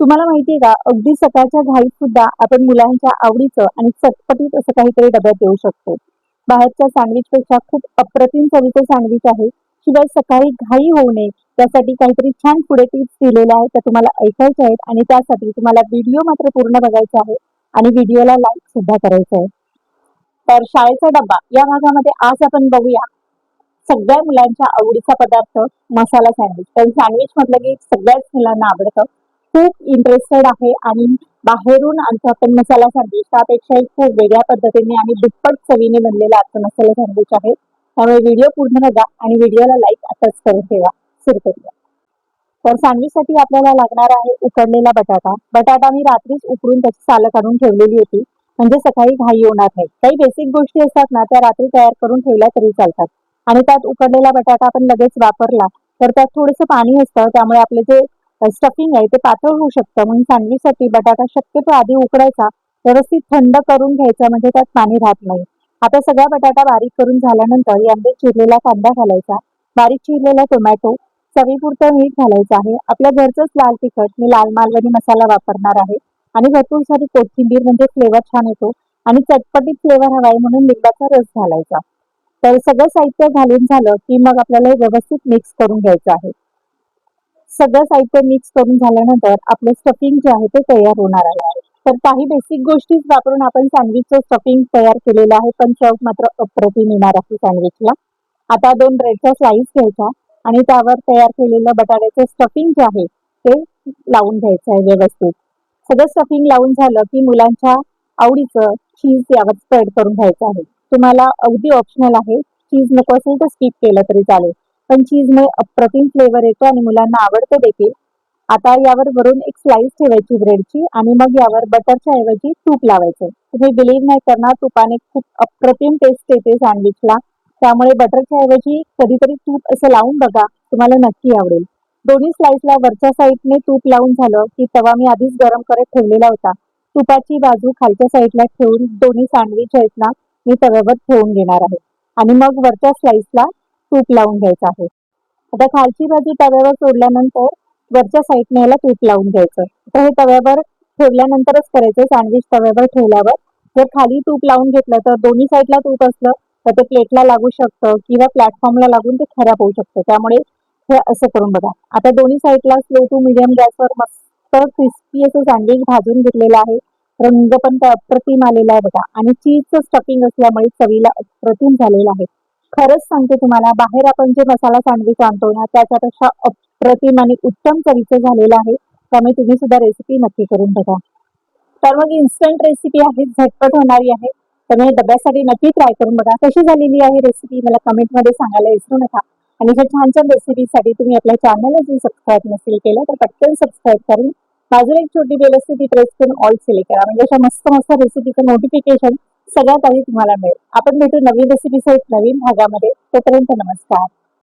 तुम्हाला माहितीये का? अगदी सकाळच्या घाईत सुद्धा आपण मुलांच्या आवडीचं आणि चटपटीत असं काहीतरी डब्यात देऊ शकतो. बाहेरच्या सँडविच पेक्षा खूप अप्रतिम चवीचं सँडविच आहे. शिवाय सकाळी घाई होऊ नये त्यासाठी काहीतरी छान पुढे टिप्स दिलेल्या आहेत त्या तुम्हाला ऐकायच्या आहेत आणि त्यासाठी तुम्हाला व्हिडिओ मात्र पूर्ण बघायचा आहे आणि व्हिडिओला लाईक सुद्धा करायचं आहे. तर शाळेचा डब्बा या भागामध्ये आज आपण बघूया. सगळ्या मुलांच्या आवडीचा पदार्थ मसाला सँडविच कारण सँडविच म्हटलं की सगळ्याच मुलांना आवडतं. खूप इंटरेस्टेड आहे आणि बाहेरून आणतो आपण मसाला सँडविच त्यापेक्षा खूप वेगळ्या पद्धतीने आणि दुप्पट चवीने बनलेला आजचा मसाला सँडविच आहे. त्यामुळे व्हिडिओ पूर्ण बघा आणि व्हिडिओला लाईक आताच करून ठेवा. सुरू करूया. तर सँडविचसाठी आपल्याला लागणार आहे उकडलेला बटाटा. बटाटा मी रात्रीच उकडून त्याची सालं काढून ठेवलेली होती. म्हणजे सकाळी घाई होणार नाही. काही बेसिक गोष्टी असतात ना त्या रात्री तयार करून ठेवल्या तरी चालतात. आणि त्यात उकडलेला बटाटा आपण लगेच वापरला तर त्यात थोडंसं पाणी असतं. त्यामुळे आपलं जे स्टफिंग आहे ते पातळ होऊ शकतं. म्हणून सँडविचसाठी बटाटा शक्यतो आधी उकडायचा व्यवस्थित थंड करून घ्यायचा म्हणजे त्यात पाणी राहत नाही. आता सगळा बटाटा बारीक करून झाल्यानंतर यामध्ये चिरलेला कांदा घालायचा. बारीक चिरलेला टोमॅटो चवीपुरतं मीठ घालायचं आहे. आपल्या घरचंच लाल तिखट. मी लाल मालवणी मसाला वापरणार आहे. आणि भरपूर सारी कोथिंबीर म्हणजे फ्लेवर छान येतो. आणि चटपटीत फ्लेवर हवाय म्हणून लिंबाचा रस घालायचा. तर सगळं साहित्य घालून झालं की मग आपल्याला हे व्यवस्थित मिक्स करून घ्यायचं आहे. सगळं साहित्य मिक्स करून झाल्यानंतर आपलं स्टफिंग जे आहे ते तयार होणार आहे. तर काही बेसिक गोष्टीच वापरून आपण सँडविचचं स्टफिंग तयार केलेलं आहे. पण चव मात्र अप्रतिम येणार आहे सँडविचला आता दोन ब्रेडचा स्लाइस घ्यायचा आणि त्यावर तयार केलेलं बटाट्याचं स्टफिंग जे आहे ते लावून घ्यायचं आहे व्यवस्थित. सगळं स्टफिंग लावून झालं की मुलांच्या आवडीचं चीज यावर स्प्रेड करून घ्यायचं आहे. तुम्हाला अगदी ऑप्शनल आहे. चीज नको असेल तर स्किप केलं तरी चालेल. पण चीजमुळे अप्रतिम फ्लेवर येतो आणि मुलांना आवडतो देखील. आता यावर वरून एक स्लाइस ठेवायची ब्रेडची आणि मग यावर बटरच्या ऐवजी तूप लावायचं. तुम्ही बिलीव्ह नाही करणार तुपाने खूप अप्रतिम टेस्ट येते सँडविचला त्यामुळे बटरच्या ऐवजी कधीतरी तूप असं लावून बघा तुम्हाला नक्की आवडेल. दोन्ही स्लाइसला वरच्या साईडने तूप लावून झालं की तवा मी आधीच गरम करत ठेवलेला होता. तुपाची बाजू खालच्या साईडला ठेवून दोन्ही सँडविच आहेत ना मी तव्यावर ठेवून घेणार आहे. आणि मग वरच्या स्लाइसला तूप लावून घ्यायचं आहे. आता खालची भाजी तव्यावर सोडल्यानंतर वरच्या साईडने याला तूप लावून घ्यायचं तर हे तव्यावर ठेवल्यानंतरच करायचं सँडविच तव्यावर ठेवल्यावर जर खाली तूप लावून घेतलं तर दोन्ही साईडला तूप असलं तर ते प्लेटला लागू शकतं किंवा प्लॅटफॉर्मला लागून ते खराब होऊ शकतं. त्यामुळे हे असं करून बघा. आता दोन्ही साईडला स्लो टू मिडियम गॅसवर मस्त क्रिस्पी असं सँडविच भाजून घेतलेलं आहे. रंग पण अप्रतिम आलेला आहे बघा. आणि चीजचं स्टफिंग असल्यामुळे चवीला अप्रतिम झालेलं आहे. खरंच सांगते तुम्हाला बाहेर आपण जे मसाला सँडविच आणतो ना त्याच्यापेक्षा अप्रतिम आणि उत्तम चवीचं झालेलं आहे. त्यामुळे तुम्ही सुद्धा रेसिपी नक्की करून बघा. तर मग इन्स्टंट रेसिपी आहे झटपट होणारी आहे. त्यामुळे डब्यासाठी नक्की ट्राय करून बघा. कशी झालेली आहे रेसिपी मला कमेंटमध्ये सांगायला विसरू नका. आणि ह्या छान छान रेसिपीसाठी तुम्ही आपल्या चॅनलला जर सबस्क्राईब नसेल केलं तर पटकन सबस्क्राईब करून बाजूला एक छोटी बेल असते ती प्रेस करून ऑल सिलेक्ट करा. म्हणजे अशा मस्त मस्त रेसिपीचं नोटिफिकेशन सगळं काही तुम्हाला मिळेल. आपण भेटू नवीन रेसिपी सहित नवीन भागामध्ये. तोपर्यंत नमस्कार.